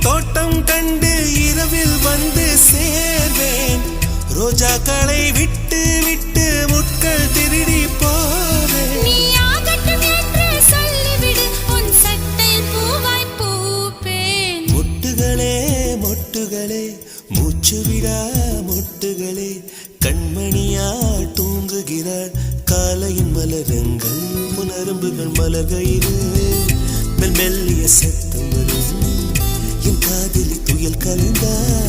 தோட்டம் கண்டு இரவில் வந்து சேர்வேன். ரோஜாக்களை விட்டு விட்டு முட்கள் திருடி போவேன். மொட்டுகளே மொட்டுகளே மூச்சு விடா மொட்டுகளே. கண்மணியால் தூங்குகிறாள் காலையின் மலரங்கள் முனரும்புகள் மலர்கையிலே. மெல் மெல்லிய சத்தம் வரும் என் காதில் துயல் கலந்தால்